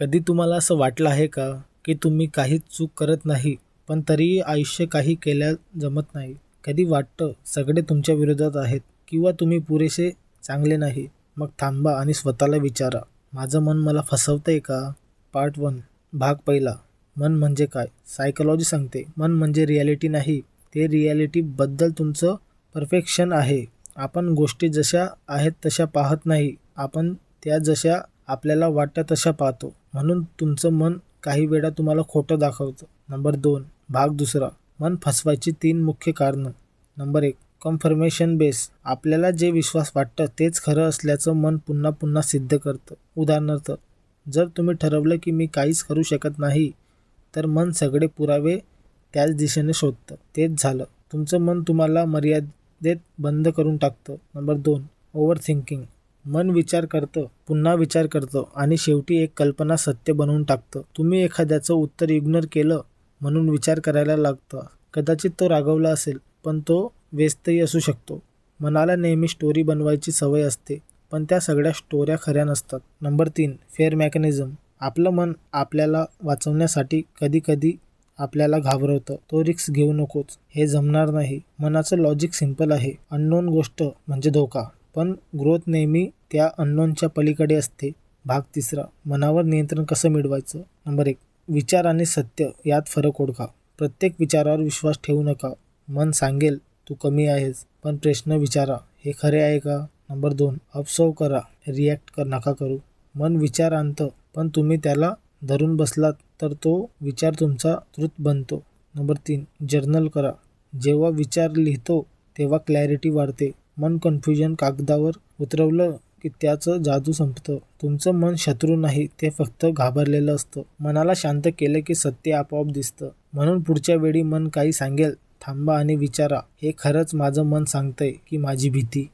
कधी तुम्हाला असं वाटलं आहे का की तुम्ही काहीच चूक करत नाही पण तरीही आयुष्य काही केल्या जमत नाही? कधी वाटतं सगळे तुमच्या विरोधात आहेत किंवा तुम्ही पुरेसे चांगले नाही? मग थांबा आणि स्वतःला विचारा. माझं मन मला फसवतंय का? पार्ट वन भाग पहिला मन म्हणजे काय? सायकोलॉजी सांगते मन म्हणजे रियालिटी नाही ते रियालिटीबद्दल तुमचं परफेक्शन आहे. आपण गोष्टी जशा आहेत तशा पाहत नाही आपण त्या जशा आपल्याला वाटतं तशा पाहतो. म्हणून तुमचं मन काही वेळा तुम्हाला खोटं दाखवतं. नंबर दोन भाग दुसरा मन फसवायची तीन मुख्य कारणं. नंबर एक कन्फर्मेशन बेस आपल्याला जे विश्वास वाटतं तेच खरं असल्याचं मन पुन्हा पुन्हा सिद्ध करतं. उदाहरणार्थ जर तुम्ही ठरवलं की मी काहीच करू शकत नाही तर मन सगळे पुरावे त्याच दिशेने शोधतं. तेच झालं. तुमचं मन तुम्हाला मर्यादेत बंद करून टाकतं. नंबर दोन ओव्हर थिंकिंग मन विचार करतं पुन्हा विचार करतं आणि शेवटी एक कल्पना सत्य बनवून टाकतं. तुम्ही एखाद्याचं उत्तर इग्नोर केलं म्हणून विचार करायला लागतं. कदाचित तो रागवला असेल पण तो व्यस्तही असू शकतो. मनाला नेहमी स्टोरी बनवायची सवय असते पण त्या सगळ्या स्टोऱ्या खऱ्या नसतात. नंबर तीन फेअर मेकॅनिझम आपलं मन आपल्याला वाचवण्यासाठी कधीकधी आपल्याला घाबरवतं. तो रिक्स घेऊ नकोच. हे जमणार नाही. मनाचं लॉजिक सिंपल आहे. अननोन गोष्ट म्हणजे धोका. पण ग्रोथ नेहमी त्या अननोनच्या पलीकडे असते. भाग तिसरा मनावर नियंत्रण कसं मिळवायचं? नंबर एक विचार आणि सत्य यात फरक ओळखा प्रत्येक विचारावर विश्वास ठेवू नका. मन सांगेल तू कमी आहेस पण प्रश्न विचारा. हे खरे आहे का? नंबर दोन अपसव करा. रिॲक्ट कर नका करू. मन विचार आणतं पण तुम्ही त्याला धरून बसलात तर तो विचार तुमचा ट्रुथ बनतो. नंबर तीन जर्नल करा. जेव्हा विचार लिहितो तेव्हा क्लॅरिटी वाढते. मन कन्फ्युजन कागदावर उतरवलं की त्याचं जादू संपतं. तुमचं मन शत्रू नाही ते फक्त घाबरलेलं असतं. मनाला शांत केलं की सत्य आपोआप दिसतं. म्हणून पुढच्या वेळी मन काही सांगेल थांबा आणि विचारा. हे खरंच माझं मन सांगतंय की माझी भीती.